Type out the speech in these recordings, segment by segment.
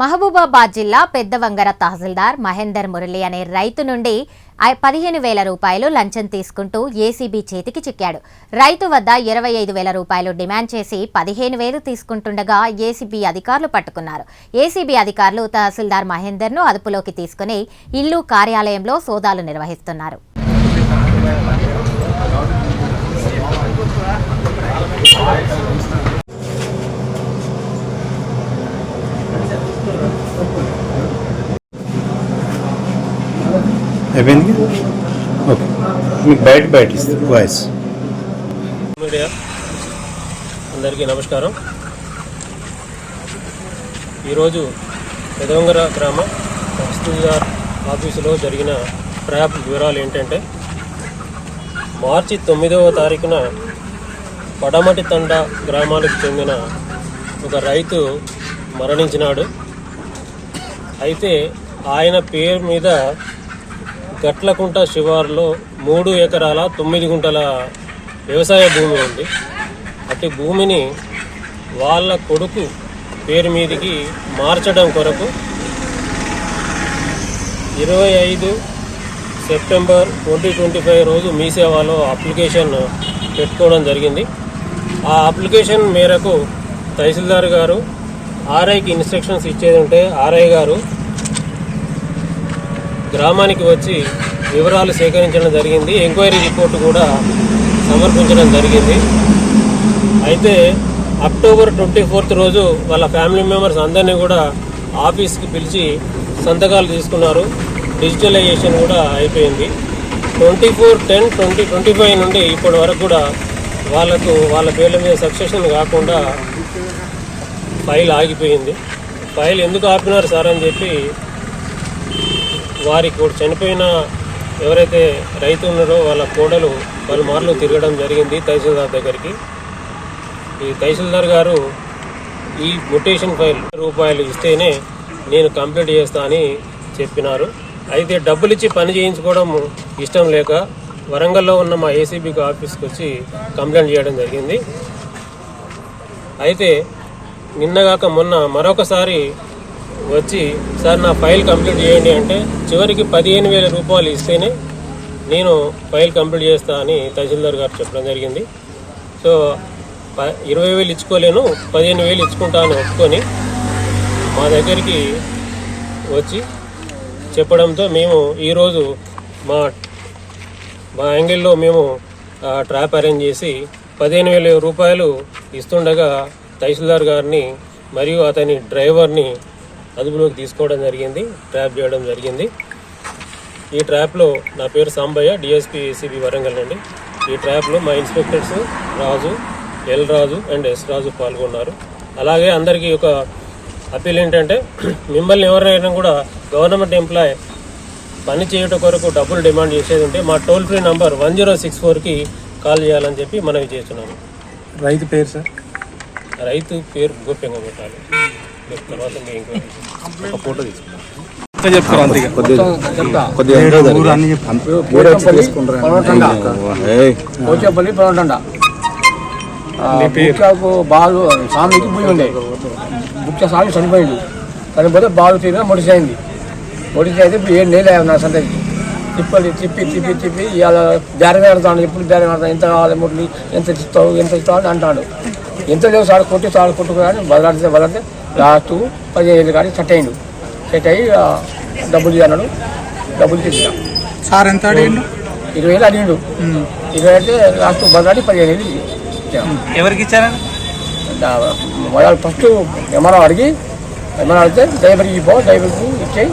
మహబూబాబాద్ జిల్లా పెద్దవంగర తహసీల్దార్ మహేందర్ మురళి అనే రైతు నుండి పదిహేను వేల రూపాయలు లంచం తీసుకుంటూ ఏసీబీ చేతికి చిక్కాడు. రైతు వద్ద ఇరవై ఐదు వేల రూపాయలు డిమాండ్ చేసి పదిహేను వేలు తీసుకుంటుండగా ఏసీబీ అధికారులు పట్టుకున్నారు. ఏసీబీ అధికారులు తహసీల్దార్ మహేందర్ను అదుపులోకి తీసుకుని ఇల్లు కార్యాలయంలో సోదాలు నిర్వహిస్తున్నారు. అయిపోయింది ఓకే మీకు బయట బయట ఇస్తుంది వాయిస్ మీడియా అందరికీ నమస్కారం. ఈరోజు పెదవంగర గ్రామ తహసీల్దార్ ఆఫీసులో జరిగిన ట్రాప్ వివరాలు ఏంటంటే మార్చి తొమ్మిదవ తారీఖున పడమటి తండ గ్రామానికి చెందిన ఒక రైతు మరణించినాడు. అయితే ఆయన పేరు మీద గట్లకుంట శివారులో మూడు ఎకరాల తొమ్మిది గుంటల వ్యవసాయ భూమి ఉంది. అటు భూమిని వాళ్ళ కొడుకు పేరు మీదికి మార్చడం కొరకు ఇరవై ఐదు సెప్టెంబర్ ట్వంటీ ట్వంటీ ఫైవ్ రోజు మీ సేవలో అప్లికేషన్ పెట్టుకోవడం జరిగింది. ఆ అప్లికేషన్ మేరకు తహసీల్దార్ గారు ఆర్ఐకి ఇన్స్ట్రక్షన్స్ ఇచ్చేది ఉంటే ఆర్ఐ గారు గ్రామానికి వచ్చి వివరాలు సేకరించడం జరిగింది. ఎంక్వైరీ రిపోర్ట్ కూడా సమర్పించడం జరిగింది. అయితే అక్టోబర్ ట్వంటీ ఫోర్త్ రోజు వాళ్ళ ఫ్యామిలీ మెంబర్స్ అందరినీ కూడా ఆఫీస్కి పిలిచి సంతకాలు తీసుకున్నారు. డిజిటలైజేషన్ కూడా అయిపోయింది. Twenty four ten twenty twenty five నుండి ఇప్పటి వరకు కూడా వాళ్ళకు వాళ్ళ పేర్ల మీద సక్సెషన్ కాకుండా ఫైల్ ఆగిపోయింది. ఫైల్ ఎందుకు ఆపినారు సార్ అని చెప్పి వారికి కూడా చనిపోయిన ఎవరైతే రైతు ఉన్నారో వాళ్ళ కోడలు వాళ్ళ మార్లు తిరగడం జరిగింది తహసీల్దార్ దగ్గరికి. ఈ తహసీల్దార్ గారు ఈ మొటేషన్ ఫైల్ రూపాయలు ఇస్తేనే నేను కంప్లీట్ చేస్తా అని చెప్పినారు. అయితే డబ్బులు ఇచ్చి పని చేయించుకోవడం ఇష్టం లేక వరంగల్లో ఉన్న మా ఏసీబీకి ఆఫీస్కి వచ్చి కంప్లైంట్ చేయడం జరిగింది. అయితే నిన్నగాక మొన్న మరొకసారి వచ్చి సార్ నా ఫైల్ కంప్లీట్ చేయండి అంటే చివరికి పదిహేను వేల రూపాయలు ఇస్తేనే నేను ఫైల్ కంప్లీట్ చేస్తా అని తహసీల్దార్ గారు చెప్పడం జరిగింది. సో ప- ఇరవై వేలు ఇచ్చుకోలేను పదిహేను వేలు ఇచ్చుకుంటా అని ఒప్పుకొని మా దగ్గరికి వచ్చి చెప్పడంతో మేము ఈరోజు మా మా యాంగిల్లో మేము ట్రాప్ అరేంజ్ చేసి పదిహేను వేల రూపాయలు ఇస్తుండగా తహసీల్దార్ గారిని మరియు అతని డ్రైవర్ని అదుపులోకి తీసుకోవడం జరిగింది ట్రాప్ చేయడం జరిగింది. ఈ ట్రాప్లో నా పేరు సాంబయ్య డిఎస్పీ ఏసీబీ వరంగల్ నుండి. ఈ ట్రాప్లో మా inspectors Raju L Raju and S Raju పాల్గొన్నారు. అలాగే అందరికీ ఒక అప్పీల్ ఏంటంటే మిమ్మల్ని ఎవరైనా కూడా గవర్నమెంట్ ఎంప్లాయ్ పని చేయటం కొరకు డబ్బులు డిమాండ్ చేసేది ఉంటే మా toll free number one zero six ఫోర్కి కాల్ చేయాలని చెప్పి మనవి చేస్తున్నాము రైతు పేరు సార్ రైతు పేరు గోప్యంగా పెట్టాలి తర్వాత మీ ఫోటో పోచేపల్లి బుక్కకు బాలు స్వామికి భూమి ఉండే బుక్క స్వామి చనిపోయింది చనిపోతే బాలు తీరిన మొడిసి అయింది మొడిసి అయితే ఇప్పుడు ఏడు నెలలు నా సంతకి తిప్పి తిప్పి తిప్పి ఇవాళ బేరం ఆడతాను ఎప్పుడు బేరం ఆడతాను ఎంత కావాలి మురళి ఎంత ఇస్తావు ఎంత ఇస్తావు అని అంటాడు ఎంత లేవు సార్ కొట్టి సార్ కొట్టుకుని బదలాడితే బదలాడితే లాస్ట్ పదిహేను ఏళ్ళు కానీ సెట్ అయ్యిండు సెట్ అయ్యి డబ్బులు అన్నాడు డబ్బులు తెచ్చినా సార్ ఎంత అడిగిండు? ఇరవై వేలు అడిగిండు. ఇరవై అయితే లాస్ట్ బదలాడి పదిహేను వేలు. ఎవరికి ఇచ్చారని దా- మొదలు ఫస్ట్ ఎంఆర్ఓ అడిగి ఎంఆర్ఓ అడిగితే డ్రైవర్కి పో డ్రైవర్కి ఇచ్చేయి.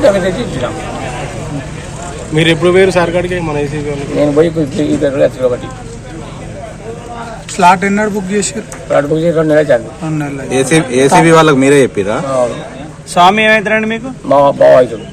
డ్రైవర్ తెచ్చి ఇచ్చినాం. మీరు ఎప్పుడు వేరు సార్ కాడికి? మన నేను పోయి ఇద్దరు కాబట్టి స్లాట్ ఎన్నడు బుక్ చేసారు రెండు బుక్ చేసి రెండు నెలలు చాలు రెండు నెలలు ఏసీబీ వాళ్ళకి మీరే చెప్పిరా. స్వామి ఏమైతారండి మీకు? మా బావ అవుతాడు